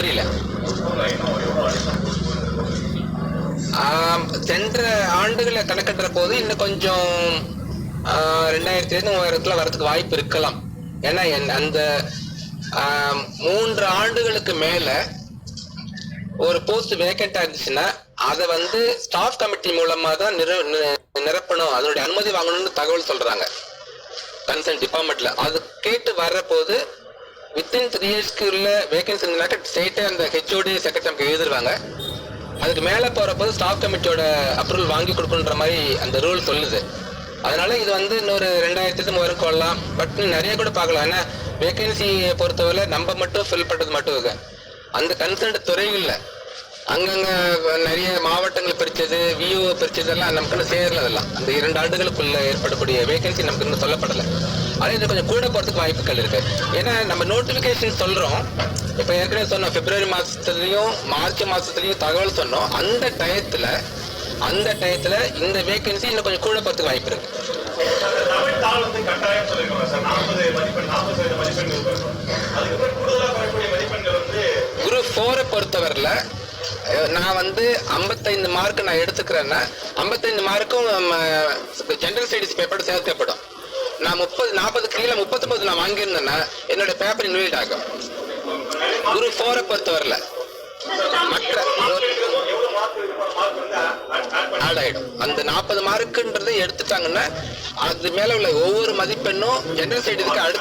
புரியல. சென்ற ஆண்டுகளை கணக்கிடுற போது இன்னும் கொஞ்சம் ரெண்டாயிரத்தி இருந்து மூவாயிரத்துல வரதுக்கு வாய்ப்பு இருக்கலாம். ஏன்னா அந்த மூன்று ஆண்டுகளுக்கு மேல ஒரு போஸ்ட் வேக்கண்டா இருந்துச்சுன்னா அதை வந்து ஸ்டாஃப் கமிட்டி மூலமா தான் நிற நிரப்பணும். அதனுடைய அனுமதி வாங்கணும்னு தகவல் சொல்றாங்க. கன்சர்ன் டிபார்ட்மெண்ட்ல அது கேட்டு வர்ற போது வித்தின் த்ரீ இயர்ஸ்க்கு உள்ள வேகன்சி இருந்தாக்க ஸ்டேட்டே அந்த ஹெச்ஓடி செக்ரட்டரி எழுதிருவாங்க. அதுக்கு மேலே போற ஸ்டாஃப் கமிட்டியோட அப்ரூவல் வாங்கி கொடுக்கணுன்ற மாதிரி அந்த ரூல் சொல்லுது. அதனால இது வந்து இன்னொரு ரெண்டாயிரத்துக்கு மூவாயிரம் கொள்ளலாம். பட் நிறைய கூட பார்க்கலாம். ஏன்னா வேகன்சியை பொறுத்தவரை நம்ம மட்டும் ஃபில் பண்ணுறது மட்டும் இருக்கு அந்த துறையும் இல்லை. அங்கங்கே நிறைய மாவட்டங்கள் பிரித்தது வி பிரிச்சது எல்லாம் நமக்கு இன்னும் சேரல அதெல்லாம் அந்த இரண்டு ஆண்டுகளுக்குள்ள ஏற்படக்கூடிய வேகன்சி நமக்கு இன்னும் சொல்லப்படல. அதே இது கொஞ்சம் கூட போறதுக்கு வாய்ப்புகள் இருக்கு. ஏன்னா நம்ம நோட்டிபிகேஷன் சொல்றோம். இப்ப ஏற்கனவே சொன்னோம் பிப்ரவரி மாசத்துலயும் மார்ச் மாசத்துலயும் தகவல் சொன்னோம். அந்த டயத்துல அந்த டயத்துல இந்த வேகன்சி இன்னும் கொஞ்சம் கூட போறதுக்கு வாய்ப்பு இருக்கு. குரூப் ஃபோரை பொறுத்தவரையில் நான் வந்து 55 மார்க் நான் எடுத்துக்கிறேன்னா 55 மார்க்கும் ஜென்ரல் ஸ்டடீஸ் பேப்பர் சேர்க்கப்படும். நான் முப்பது நாற்பது கீழே முப்பத்தொன்பது நான் வாங்கியிருந்தேன்னா என்னோட பேப்பர் இன்வைட் ஆகும். குரூப் ஃபோரை பொறுத்தவரையில் மற்ற ஆட் ஆயிடும். அந்த நாற்பது மார்க்குன்றதை எடுத்துட்டாங்கன்னா அது மேல உள்ள ஒவ்வொரு மதிப்பெண்ணும் ஜென்ரல் ஸ்டடீஸ்க்கு அடுத்த